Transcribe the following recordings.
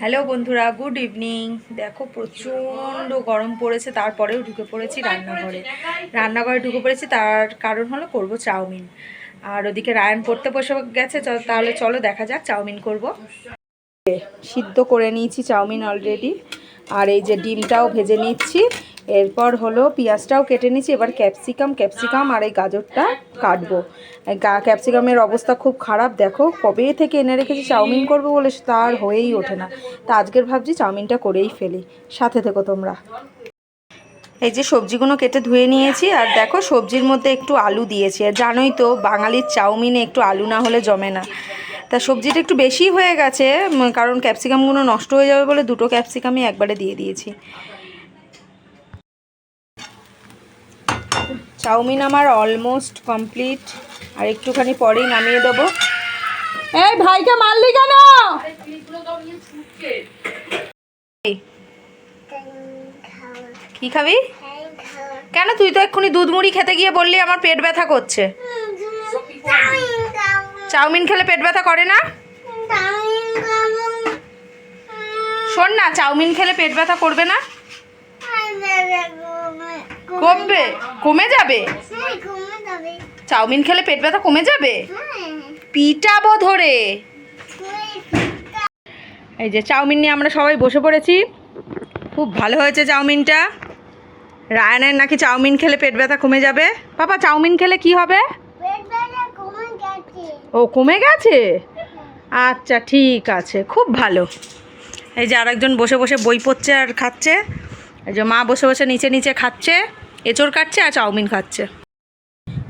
Hello বন্ধুরা, good evening. দেখো প্রচণ্ড গরম পড়েছে, তারপরেও ঢুকে পড়েছি রান্নাঘরে। রান্নাঘরে ঢুকে পড়েছি, তার কারণ হলো করব চাউমিন। আর ওদিকে রায়ন পড়তে বসে গেছে তাহলে চলো দেখা যাক চাউমিন করব। সিদ্ধ করে নিয়েছি চাউমিন অলরেডি আর এই যে ডিমটাও ভেজে নিচ্ছি এরপর হলো পেঁয়াজটাও কেটে নিচ্ছি এবার ক্যাপসিকাম ক্যাপসিকাম আর এই গাজরটা কাটবো। ক্যাপসিকামের অবস্থা খুব খারাপ, দেখো কবে থেকে এনে রেখেছি, চাউমিন করব বলে তার হয়েই ওঠে না। তা আজকের ভাবছি চাউমিনটা করেই ফেলি। সাথে থেকো তোমরা। এই যে সবজিগুলো কেটে ধুয়ে নিয়েছি, আর দেখো সবজির মধ্যে একটু আলু দিয়েছি। আর জানোই তো, বাঙালির চাউমিনে একটু আলু না হলে জমে না। তা সবজিটা একটু বেশি হয়ে গেছে কারণ ক্যাপসিকামগুলো নষ্ট হয়ে যাবে বলে দুটো ক্যাপসিকামই একবারে দিয়ে দিয়েছি। চাউমিন আমার অলমোস্ট কমপ্লিট আর একটুখানি পরেই নামিয়ে দেবো। এই ভাইকে মারলি কেন? কি খাবি? কেন তুই তো এক্ষুনি দুধ মুড়ি খেতে গিয়ে বললি আমার পেট ব্যথা করছে। চাউমিন খেলে পেট ব্যথা করে না? শোন না, চাউমিন খেলে পেট ব্যথা করবে না? কমবে? কমে যাবে? চাউমিন খেলে পেট ব্যথা কমে যাবে? পিটাবো ধরে। এই যে চাউমিন নিয়ে আমরা সবাই বসে পড়েছি। খুব ভালো হয়েছে চাউমিনটা। রায়নের নাকি চাউমিন খেলে পেট ব্যথা কমে যাবে? বাবা চাউমিন খেলে কি হবে? ও কমে গেছে? আচ্ছা ঠিক আছে। খুব ভালো। এই যে আরেকজন বসে বসে বই পড়ছে আর খাচ্ছে। যে মা বসে বসে নিচে নিচে খাচ্ছে এঁচড় কাটছে আর চাউমিন খাচ্ছে।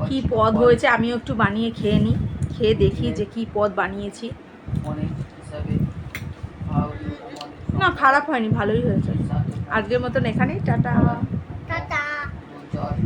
কি পদ হয়েছে আমিও একটু বানিয়ে খেয়ে নিই খেয়ে দেখি যে কি পদ বানিয়েছি। না খারাপ হয়নি ভালোই হয়েছে। আজকের মতন এখানেই টাটা। জয়